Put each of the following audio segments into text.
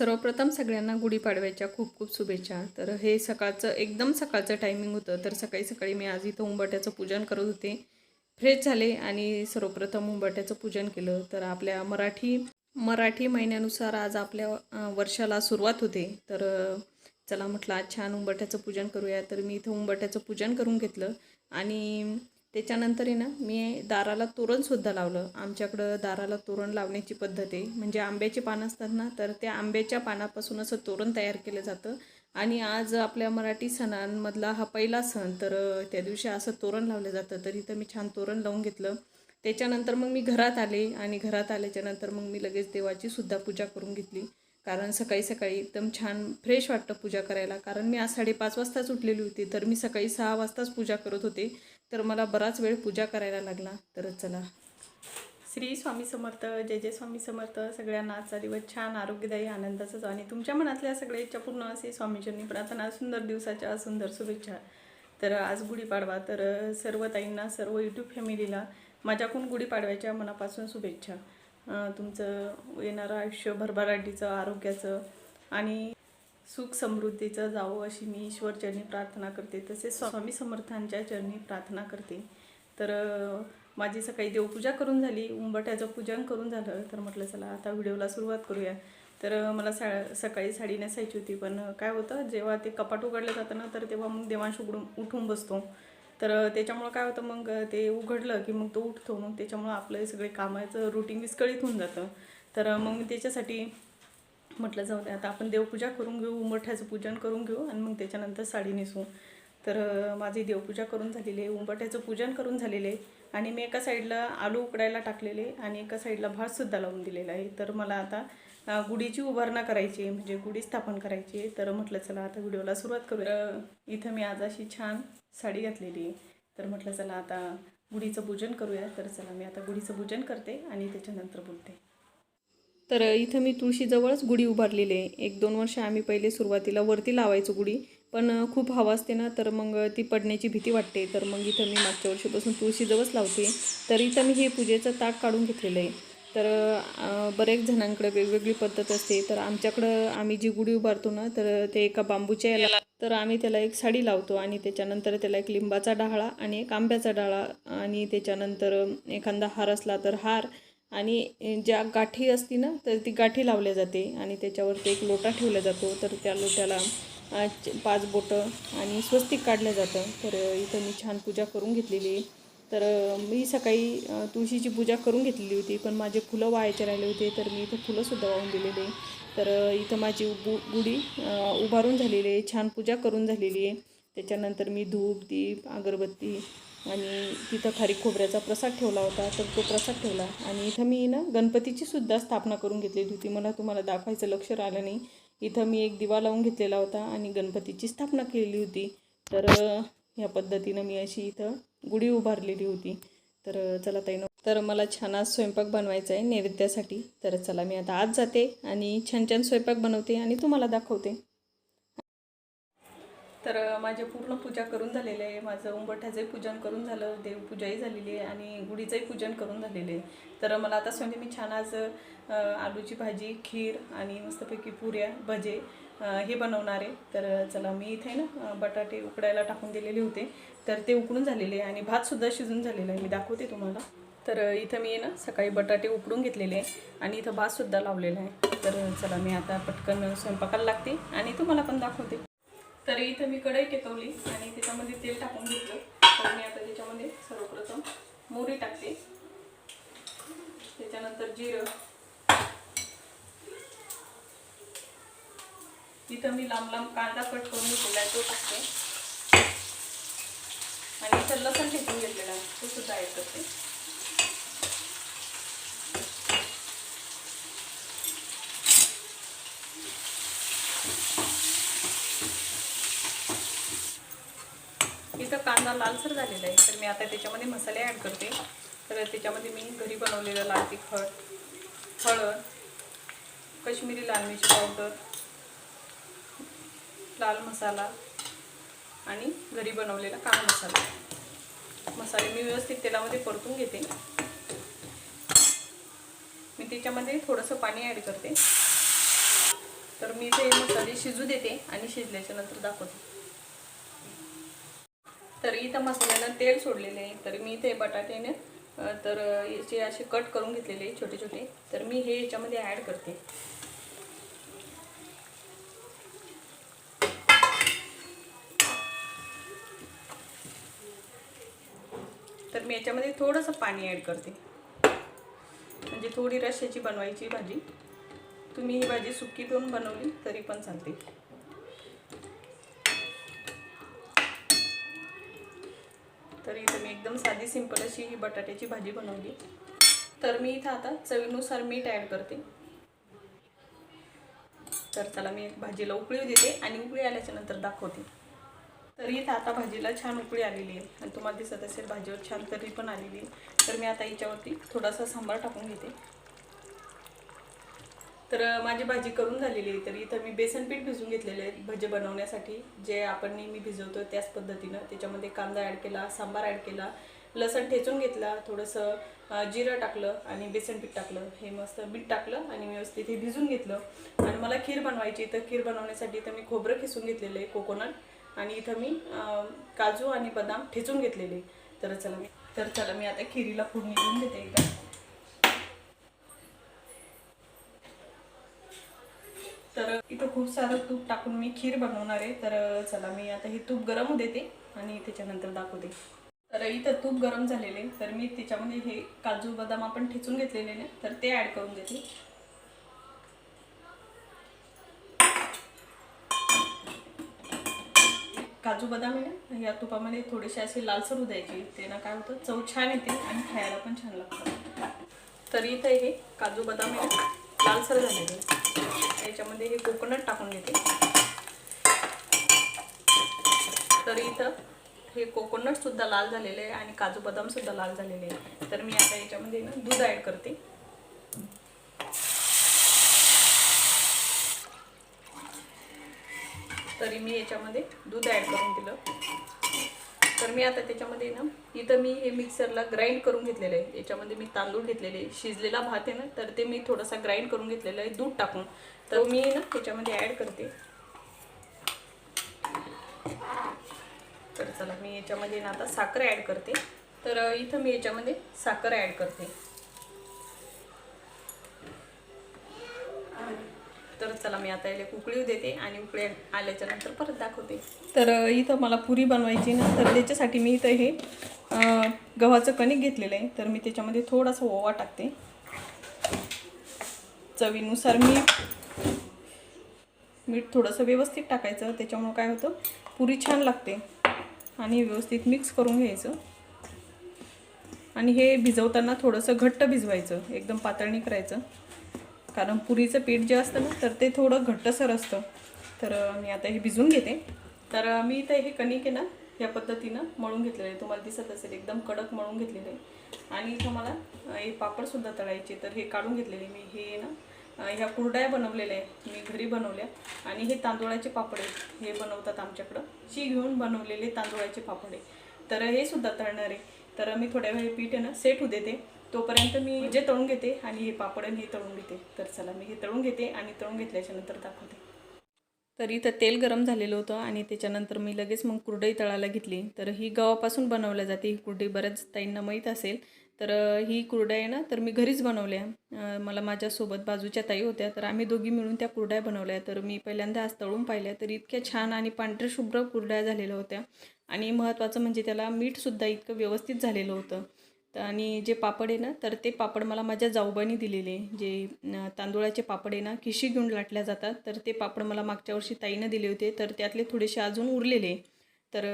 सर्वप्रथम सगळ्यांना गुढीपाडव्याच्या खूप खूप शुभेच्छा. तर हे सकाळचं एकदम सकाळचं टायमिंग होतं. तर सकाळी सकाळी मी आज इथं उंबट्याचं पूजन करत होते. फ्रेश झाले आणि सर्वप्रथम उंबाट्याचं पूजन केलं. तर आपल्या मराठी मराठी महिन्यानुसार आज आपल्या वर्षाला सुरुवात होते. तर चला म्हटलं आज छान उंबट्याचं पूजन करूया. तर मी इथं उंबाट्याचं पूजन करून घेतलं. आणि त्याच्यानंतर आहे ना मी दाराला तोरणसुद्धा लावलं. आमच्याकडं दाराला तोरण लावण्याची पद्धत आहे. म्हणजे आंब्याची पानं असतात ना तर त्या आंब्याच्या पानापासून असं तोरण तयार केलं जातं. आणि आज आपल्या मराठी सणांमधला हा पहिला सण तर त्या दिवशी असं तोरण लावलं जातं. तर इथं मी छान तोरण लावून घेतलं. त्याच्यानंतर मग मी घरात आले आणि घरात आल्याच्यानंतर मग मी लगेच देवाची सुद्धा पूजा करून घेतली. कारण सकाळी सकाळी एकदम छान फ्रेश वाटतं पूजा करायला. कारण मी आज साडेपाच वाजताच उठलेली होती. तर मी सकाळी सहा वाजताच पूजा करत होते. तर मला बराच वेळ पूजा करायला लागला. तर चला. श्री स्वामी समर्थ जय जय स्वामी समर्थ. सगळ्यांना आजचा दिवस छान आरोग्यदायी आनंदाचाच आणि तुमच्या मनातल्या सगळ्या इच्छा पूर्ण असे स्वामीजींनी प्रार्थना सुंदर दिवसाच्या सुंदर शुभेच्छा. तर आज गुढीपाडवा तर सर्व ताईंना सर्व यूट्यूब फॅमिलीला माझ्याकडून गुढीपाडव्याच्या मनापासून शुभेच्छा. तुमचं येणारं आयुष्य भरभराटीचं आरोग्याचं आणि सुख समृद्धीचं जावं अशी मी ईश्वर चरणी प्रार्थना करते. तसेच स्वामी समर्थांच्या चरणी प्रार्थना करते. तर माझी सकाळी देवपूजा करून झाली. उंबट्याचं पूजन करून झालं. तर म्हटलं चला आता व्हिडिओला सुरुवात करूया. तर मला सा सकाळी साडी नेसायची होती. पण काय होतं जेव्हा ते कपाट उघडलं जातं ना तर तेव्हा मग देवांश उघडून उठून बसतो. तर त्याच्यामुळं काय होतं मग ते उघडलं की मग तो उठतो. मग त्याच्यामुळं आपलं सगळे कामाचं रुटीन विस्कळीत होऊन जातं. तर मग मी त्याच्यासाठी म्हटलं जाऊ दे आता आपण देवपूजा करून घेऊ उंबरठ्याचं पूजन करून घेऊ आणि मग त्याच्यानंतर साडी नेसू. तर माझी देवपूजा करून झालेली आहे उंबरठ्याचं पूजन करून झालेले आहे आणि मी एका साईडला आलू उकडायला टाकलेले आणि एका साईडला भातसुद्धा लावून दिलेला आहे. तर मला आता गुढीची उभारणा करायची आहे म्हणजे गुढी स्थापन करायची आहे. तर म्हटलं चला आता व्हिडिओला सुरुवात करूया. इथं मी आज अशी छान साडी घातलेली आहे. तर म्हटलं चला आता गुढीचं पूजन करूया. तर चला मी आता गुढीचं पूजन करते आणि त्याच्यानंतर बोलते. तर इथं मी तुळशीजवळच गुढी उभारलेली आहे. एक दोन वर्ष आम्ही पहिले सुरुवातीला वरती लावायचो गुढी पण खूप हवा असते ना तर मग ती पडण्याची भीती वाटते. तर मग इथं मी मागच्या वर्षीपासून तुळशीजवळच लावते. तर इथं मी हे पूजेचं ताट काढून घेतलेलं आहे. तर बरेच जणांकडे वेगवेगळी पद्धत असते. तर आमच्याकडं आम्ही जी गुढी उभारतो ना तर ते एका बांबूच्या याला तर आम्ही त्याला एक साडी लावतो आणि त्याच्यानंतर त्याला एक लिंबाचा डाळा आणि एक आंब्याचा डाळा आणि त्याच्यानंतर एखादा हार असला तर हार आणि ज्या गाठी असती ना तर ती गाठी लावल्या जाते आणि त्याच्यावरती एक लोटा ठेवला जातो. तर त्या लोट्याला च- पाच बोटं आणि स्वस्तिक काढलं जातं. तर इथं मी छान पूजा करून घेतलेली. आहे तर मी सकाळी तुळशीची पूजा करून घेतलेली होती. पण माझे फुलं वाहायचे राहिले होते तर मी इथं फुलंसुद्धा वाहून दिलेली. तर इथं माझी गु गुढी उभारून झालेली आहे. छान पूजा करून झालेली आहे. त्याच्यानंतर मी धूप दीप अगरबत्ती आणि तिथं खारी खोबऱ्याचा प्रसाद ठेवला होता तर तो प्रसाद ठेवला. आणि इथं मी ना गणपतीची सुद्धा स्थापना करून घेतलेली होती. मला तुम्हाला दाखवायचं लक्ष राहिलं नाही. इथं मी एक दिवा लावून घेतलेला होता आणि गणपतीची स्थापना केलेली होती. तर ह्या पद्धतीनं मी अशी इथं गुढी उभारलेली होती. तर चला ताईनं तर मला छान आज स्वयंपाक बनवायचा आहे नैवेद्यासाठी. तर चला मी आता आज जाते आणि छान छान स्वयंपाक बनवते आणि तुम्हाला दाखवते. तर माझे पूर्ण पूजा करून झालेले आहे. माझं उंबरठ्याचंही पूजन करून झालं देवपूजाही झालेली आहे आणि गुढीचंही पूजन करून झालेले आहे. तर मला आता स्वयं मी छान आज आलूची भाजी खीर आणि मस्तपैकी पुऱ्या भजे हे बनवणार आहे. तर चला मी इथे ना बटाटे उकडायला टाकून दिलेले होते. तर ते उकडून झालेले आहे आणि भातसुद्धा शिजून झालेला आहे. मी दाखवते तुम्हाला. तर इथं मी ना सकाळी बटाटे उकडून घेतलेले आहे आणि इथं भातसुद्धा लावलेला आहे. तर चला मी आता पटकन स्वयंपाकाला लागते आणि तुम्हाला पण दाखवते. तर इथं मी कढई टेकवली आणि त्याच्यामध्ये तेल टाकून घेतलं. तर मी आता त्याच्यामध्ये सर्वप्रथम मोहरी टाकते. त्याच्यानंतर जिरं. इथं मी लांब लांब कांदा कट करून घेतलेला आहे तो टाकते. आणि इथं लसण ठेचून घेतलेला आहे तो सुद्धा ॲड करते इथं कांदा लालसर झालेला आहे. तर मी आता त्याच्यामध्ये मसाले ॲड करते. तर त्याच्यामध्ये मी घरी बनवलेलं लाल तिखट हळद कश्मीरी लाल मिरची पावडर लाल मसाला आणि घरी बनवलेला काळा मसाला. मसाले मी व्यवस्थित तेलामध्ये परतून घेते. मी त्याच्यामध्ये थोडंसं पाणी ॲड करते. तर मी ते मसाले शिजू देते आणि शिजल्याच्या नंतर दाखवते. तर इथं मसाल्यानं तेल सोडलेले आहे. तर मी इथे बटाट्याने तर याचे असे कट करून घेतलेले छोटे छोटे. तर मी हे याच्यामध्ये ॲड करते. तर मी याच्यामध्ये थोडंसं पाणी ॲड करते. म्हणजे थोडी रश्याची बनवायची भाजी. तुम्ही ही भाजी सुकी पण बनवली तरी पण चालते तर इथं मी एकदम साधी सिंपल अशी ही बटाट्याची भाजी बनवली. तर मी इथं आता चवीनुसार मीठ ॲड करते. तर त्याला मी भाजीला उकळी देते आणि उकळी आल्याच्यानंतर दाखवते. तर इथं आता भाजीला छान उकळी आलेली आहे. आणि तुम्हाला दिसत असेल भाजीवर छान तरी पण आलेली आहे. तर मी आता याच्यावरती थोडासा सांबार टाकून घेते. तर माझी भाजी करून झालेली आहे. तर इथं मी बेसन पीठ भिजवून घेतलेले आहे भजे बनवण्यासाठी. जे आपण नेहमी भिजवतो त्याच पद्धतीनं. त्याच्यामध्ये कांदा ॲड केला सांबार ॲड केला लसण ठेचून घेतला थोडंसं जिरं टाकलं आणि बेसन पीठ टाकलं. हे मस्त मीठ टाकलं आणि व्यवस्थित हे भिजून घेतलं. आणि मला खीर बनवायची तर खीर बनवण्यासाठी इथं मी खोबरं खिसून घेतलेलं आहे कोकोनट. आणि इथं मी काजू आणि बदाम ठेचून घेतलेले तर चला मी तर चला मी आता खिरीला फोडणी देऊन घेते एकदा. तर इथं खूप सारं तूप टाकून मी खीर बनवणार आहे. तर चला मी आता हे तूप गरम देते आणि त्याच्यानंतर दाखवते. तर इथं तूप गरम झालेले तर मी त्याच्यामध्ये हे काजू बदाम आपण ठेचून घेतलेले नाही तर ते ॲड करून देते. काजू बदाम आहे ना या तुपामध्ये थोडेसे असे लालसर होऊ द्यायचे. ते ना काय होतं चव छान येते आणि खायला पण छान लागतं. तर इथं हे काजू बदाम आहे लालसर झालेले याच्यामध्ये हे कोकोनट टाकून घेते. तर इथं हे कोकोनट सुद्धा लाल झालेले आहे आणि काजू बदाम सुद्धा लाल झालेले आहे तर मी आता याच्यामध्ये ना दूध ॲड करते. तरी मी याच्यामध्ये दूध ॲड करून दिलं. तर मी आता त्याच्यामध्ये ना इथं मी हे मिक्सरला ग्राइंड करून घेतलेलं आहे. याच्यामध्ये मी तांदूळ घेतलेले आहे. शिजलेला भात आहे ना तर ते मी थोडासा ग्राइंड करून घेतलेलं आहे. दूध टाकून. तर मी ना त्याच्यामध्ये ॲड करते. तर चला मी याच्यामध्ये ना आता साखर ॲड करते. तर इथं मी याच्यामध्ये साखर ॲड करते. तर चला मी आता याला उकळी देते आणि उकळी आल्याच्यानंतर परत दाखवते. तर इथं मला पुरी बनवायची ना तर त्याच्यासाठी मी इथं हे गव्हाचं कणिक घेतलेलं आहे. तर मी त्याच्यामध्ये थोडासा ओवा टाकते. चवीनुसार मीठ मीठ थोडंसं व्यवस्थित टाकायचं. त्याच्यामुळं काय होतं पुरी छान लागते. आणि व्यवस्थित मिक्स करून घ्यायचं. आणि हे भिजवताना थोडंसं घट्ट भिजवायचं. एकदम पातळ नाही करायचं. कारण पुरीचं पीठ जे असतं ना तर ते थोडं घट्टसर असतं. तर मी आता हे भिजवून घेते. तर मी इथं हे कणिक आहे ना या पद्धतीनं मळून घेतलेलं आहे. तुम्हाला दिसत असेल एकदम कडक मळून घेतलेलं आहे. आणि इथं मला हे पापडसुद्धा तळायचे तर हे काढून घेतलेले मी. हे ना ह्या कुरड्या बनवलेल्या आहे मी घरी बनवल्या. आणि हे तांदुळाचे पापड आहेत. हे बनवतात आमच्याकडं. शी घेऊन बनवलेले तांदुळाचे पापड आहे तर हे सुद्धा तळणार आहे. तर मी थोड्या वेळ पीठ आहे ना सेट होऊ देते. तोपर्यंत मी जे तळून घेते आणि हे पापड आणि हे तळून घेते. तर चला मी हे तळून घेते आणि तळून घेतल्याच्या नंतर दाखवते. तर इथं तेल गरम झालेलं होतं आणि त्याच्यानंतर मी लगेच मग कुरडई तळायला घेतली. तर ही गव्हापासून बनवल्या जाते ही कुरडई बऱ्याच ताईंना माहीत असेल. तर ही कुरड्या आहे ना तर मी घरीच बनवल्या. मला माझ्यासोबत बाजूच्या ताई होत्या तर आम्ही दोघी मिळून त्या कुरड्या बनवल्या. तर मी पहिल्यांदा आज तळून पाहिल्या तर इतक्या छान आणि पांढऱ्या शुभ्र कुरड्या झालेल्या होत्या. आणि महत्त्वाचं म्हणजे त्याला मीठसुद्धा इतकं व्यवस्थित झालेलं होतं. तर आणि जे पापड आहे ना तर ते पापड मला माझ्या जाऊबानी दिलेले. जे तांदुळाचे तांदूळाचे पापड आहे ना खिशी घेऊन लाटल्या जातात. तर ते पापड मला मागच्या वर्षी ताईनं दिले होते. तर त्यातले थोडेसे अजून उरलेले. तर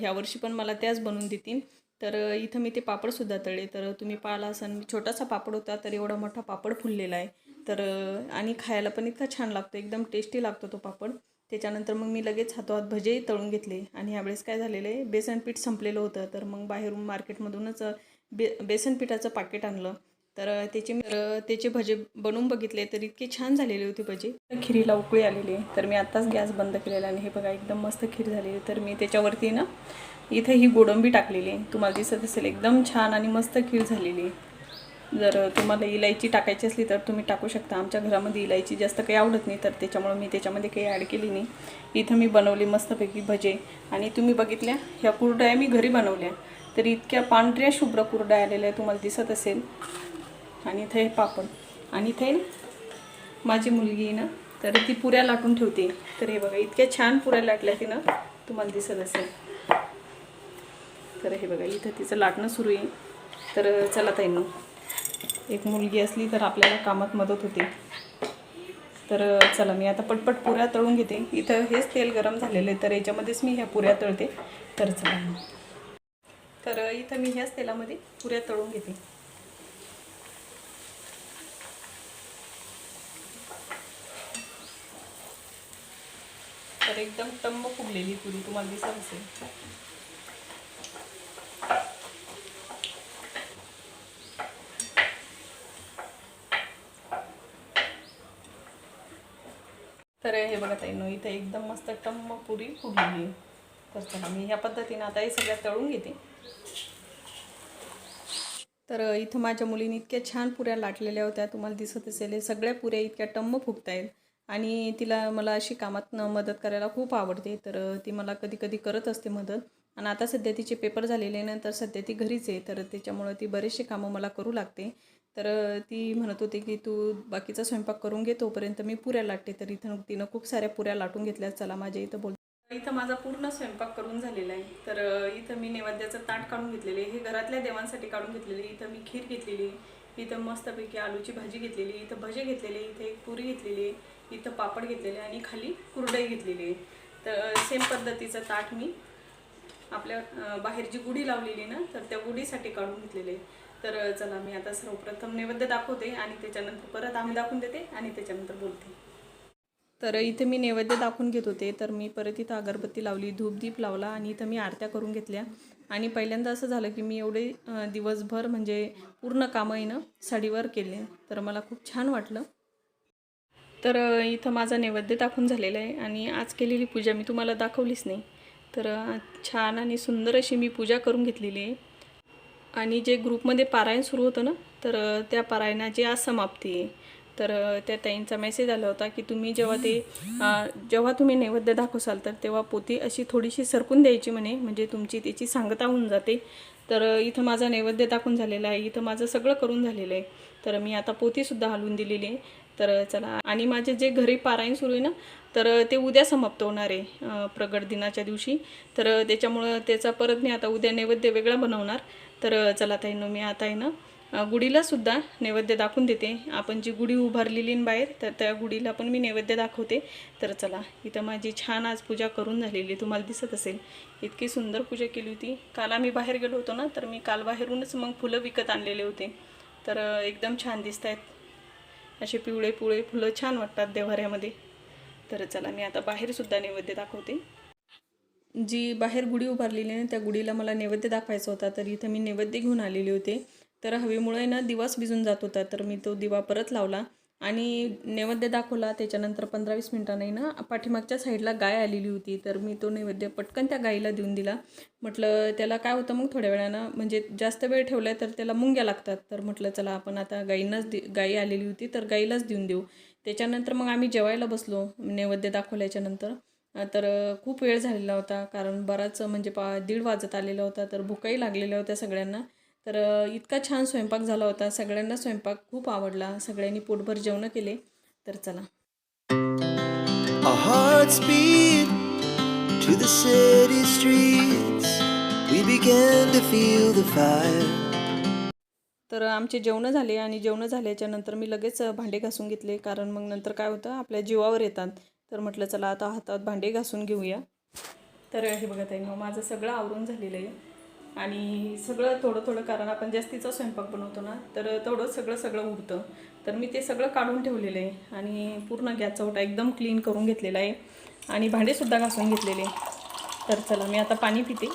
ह्या वर्षी पण मला त्याच बनवून देतील. तर इथं मी ते पापडसुद्धा तळे तर तुम्ही पाहिला असाल छोटासा पापड होता तर एवढा मोठा पापड फुललेला आहे. तर आणि खायला पण इतका छान लागतो. एकदम टेस्टी लागतो तो पापड. त्याच्यानंतर मग मी लगेच हातोहात भजे तळून घेतले. आणि ह्यावेळेस काय झालेलं आहे बेसन पीठ संपलेलं होतं. तर मग बाहेरून मार्केटमधूनच बे बेसन पिठाचं पाकिट आणलं. तर त्याचे मी त्याचे भजे बनवून बघितले तर इतके छान झालेले होते भजे. खिरीला उकळी आलेली तर मी आत्ताच गॅस बंद केलेला आणि हे बघा एकदम मस्त खीर झालेली. तर मी त्याच्यावरती ना इथे ही गोडंबी टाकलेली. आहे तुम्हाला दिसत असेल एकदम छान आणि मस्त खीर झालेली. जर तुम्हाला इलायची टाकायची असली तर तुम्ही टाकू शकता. आमच्या घरामध्ये इलायची जास्त काही आवडत नाही तर त्याच्यामुळं मी त्याच्यामध्ये काही ॲड केली नाही. इथं मी बनवली मस्तपैकी भजे. आणि तुम्ही बघितल्या ह्या कुरड्या मी घरी बनवल्या. तर इतक्या पांढऱ्या शुभ्र कुरड्या आलेल्या आहे तुम्हाला दिसत असेल. आणि इथे हे पापड. आणि इथे माझी मुलगी आहे ना तर ती पुऱ्या लाटून ठेवते. तर हे बघा इतक्या छान पुऱ्या लाटल्या तिनं तुम्हाला दिसत असेल. तर हे बघा इथं तिचं लाटणं सुरू आहे. तर चला ताईंनो एक मुलगी असली तर आपल्याला कामात मदत होते. तर चला मी आता पटपट पुऱ्या तळून घेते. इथं हेच तेल गरम झालेलं आहे तर याच्यामध्येच मी ह्या पुऱ्या तळते. तर चला. तर इथं मी ह्याच तेलामध्ये पुऱ्या तळून घेते. तर एकदम टम्म फुगलेली पुरी तुम्हाला दिसत असेल. तर हे बघा ताईनो इथं एकदम मस्त टम्म पुरी फुगलेली तर चला मी ह्या पद्धतीनं आता हे सगळ्या तळून घेते. तर इथं माझ्या मुलीने इतक्या छान पुऱ्या लाटलेल्या होत्या. तुम्हाला दिसत असेल सगळ्या पुऱ्या इतक्या टम्म फुगता आहेत आणि तिला मला अशी कामात मदत करायला खूप आवडते. तर ती मला कधी कधी करत असते मदत. आणि आता सध्या तिचे पेपर झालेले नंतर सध्या ती घरीच आहे. तर त्याच्यामुळं ती बरेचसे कामं मला करू लागते. तर ती म्हणत होती की तू बाकीचा स्वयंपाक करून घे तोपर्यंत मी पुऱ्या लाटते. तर इथं तिनं खूप साऱ्या पुऱ्या लाटून घेतल्या. चला माझ्या इथं बोल इथं माझा पूर्ण स्वयंपाक करून झालेला आहे. तर इथं मी नैवेद्याचं ताट काढून घेतलेले हे घरातल्या देवांसाठी काढून घेतलेले इथं मी खीर घेतलेली इथं मस्तपैकी आलूची भाजी घेतलेली इथं भजे घेतलेले इथे एक पुरी घेतलेली इथं पापड घेतलेले आणि खाली कुरडई घेतलेली आहे. तर सेम पद्धतीचं ताट मी आपल्या बाहेर जी गुढी लावलेली ना तर त्या गुढीसाठी काढून घेतलेले तर चला मी आता सर्वप्रथम नैवेद्य दाखवते आणि त्याच्यानंतर परत आम्ही दाखवून देते आणि त्याच्यानंतर बोलते. तर इथे मी नैवेद्य दाखवून घेत होते. तर मी परत इथं अगरबत्ती लावली धूपदीप लावला आणि इथं मी आरत्या करून घेतल्या. आणि पहिल्यांदा असं झालं की मी एवढे दिवसभर म्हणजे पूर्ण कामं येणं साडीवर केले. तर मला खूप छान वाटलं. तर इथं माझा नैवेद्य दाखवून झालेला आहे आणि आज केलेली पूजा मी तुम्हाला दाखवलीच नाही. तर छान आणि सुंदर अशी मी पूजा करून घेतलेली आहे. आणि जे ग्रुपमध्ये पारायण सुरू होतं ना तर त्या पारायणाची आज समाप्ती आहे. तर त्या ताईंचा मेसेज आला होता की तुम्ही जेव्हा ते जेव्हा तुम्ही नैवेद्य दाखवसाल तर तेव्हा पोती अशी थोडीशी सरकून द्यायची म्हणे. म्हणजे तुमची त्याची सांगता होऊन जाते. तर इथं माझा नैवेद्य दाखवून झालेला आहे. इथं माझं सगळं करून झालेलं आहे. तर मी आता पोतीसुद्धा हलवून दिलेली आहे. तर चला. आणि माझे जे घरी पारायण सुरू आहे ना तर ते उद्या समाप्त होणार आहे प्रगट दिनाच्या दिवशी. तर त्याच्यामुळं त्याचा परत मी आता उद्या नैवेद्य वेगळा बनवणार. तर चला ताईनं मी आता आहे ना गुढीलासुद्धा गुढीला सुद्धा नैवेद्य दाखवून देते. आपण जी गुढी उभारलेली बाहेर तर त्या गुढीला पण मी नैवेद्य दाखवते. तर चला इथं माझी छान आज पूजा करून झालेली आहे. तुम्हाला दिसत असेल इतकी सुंदर पूजा केली होती. काल आम्ही बाहेर गेलो होतो ना तर मी काल बाहेरूनच मग फुलं विकत आणलेले होते. तर एकदम छान दिसत आहेत. असे पिवळे पिवळे फुलं छान वाटतात देवाऱ्यामध्ये तर चला मी आता बाहेरसुद्धा नैवेद्य दाखवते. जी बाहेर गुढी उभारलेली आहे ना त्या गुढीला मला नैवेद्य दाखवायचा होता तर इथं मी नैवेद्य घेऊन आलेले होते. तर हवेमुळे ना दिवाच भिजून जात होता. तर मी तो दिवा परत लावला आणि नैवेद्य दाखवला. त्याच्यानंतर पंधरा वीस मिनटांनी ना पाठीमागच्या साईडला गाय आलेली होती. तर मी तो नैवेद्य पटकन त्या गाईला देऊन दिला. म्हटलं त्याला काय होतं मग थोड्या वेळानं? म्हणजे जास्त वेळ ठेवला तर त्याला मुंग्या लागतात. तर म्हटलं चला आपण आता गाईंनाच दे गाई आलेली होती तर गाईलाच देऊन देऊ. त्याच्यानंतर मग आम्ही जेवायला बसलो नैवेद्य दाखवल्याच्यानंतर तर खूप वेळ झालेला होता कारण बराच म्हणजे पा दीड वाजत आलेला होता. तर भुकाही लागलेल्या होत्या सगळ्यांना. तर इतका छान स्वयंपाक झाला होता. सगळ्यांना स्वयंपाक खूप आवडला. सगळ्यांनी पोटभर जेवणं केले. तर चला. तर आमचे जेवणं झाले आणि जेवणं झाल्याच्यानंतर मी लगेच भांडे घासून घेतले. कारण मग नंतर काय होतं? आपल्या जीवावर येतात. तर म्हटलं चला आता हातात भांडे घासून घेऊया. तर हे बघा ताई मग माझं सगळं आवरून झालेलं आहे. आणि सगळं थोडं थोडं कारण आपण जास्तीचा स्वयंपाक बनवतो ना तर थोडं सगळं सगळं उरतं. तर मी ते सगळं काढून ठेवलेलं आहे आणि पूर्ण गॅस ओटा एकदम क्लीन करून घेतलेला आहे. आणि भांडेसुद्धा घासून घेतलेले. तर चला मी आता पाणी पिते.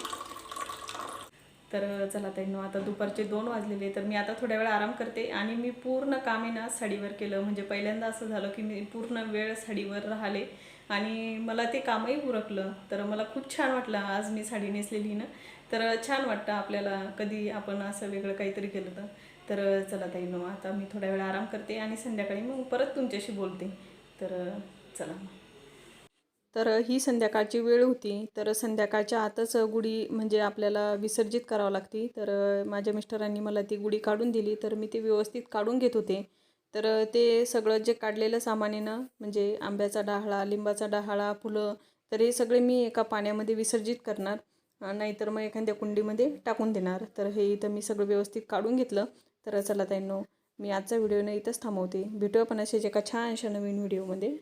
तर चला त्यांना आता दुपारचे दोन वाजलेले तर मी आता थोड्या वेळ आराम करते आणि मी पूर्ण काम आहे ना साडीवर केलं. म्हणजे पहिल्यांदा असं झालं की मी पूर्ण वेळ साडीवर राहिले आणि मला ते कामही उरकलं. तर मला खूप छान वाटलं. आज मी साडी नेसलेली ना. तर छान वाटतं आपल्याला कधी आपण असं वेगळं काहीतरी केलं तर. तर चला ताईंनो आता मी थोड्या वेळ आराम करते आणि संध्याकाळी मग परत तुमच्याशी बोलते. तर चला तर ही संध्याकाळची वेळ होती. तर संध्याकाळच्या आतच गुढी म्हणजे आपल्याला विसर्जित करावं लागते. तर माझ्या मिस्टरांनी मला ती गुढी काढून दिली. तर मी ती व्यवस्थित काढून घेत होते. तर ते सगळं जे काढलेलं सामान आहे ना म्हणजे आंब्याचा डहाळा लिंबाचा डहाळा फुलं तर हे सगळे मी एका पाण्यामध्ये विसर्जित करणार. नाहीतर मग एखाद्या कुंडीमध्ये टाकून देणार. तर हे इथं मी सगळं व्यवस्थित काढून घेतलं. तर चला ताईंनो मी आजचा व्हिडिओ इथंच थांबवते. भेटूया पण असेच एका छानशा नवीन व्हिडिओमध्ये.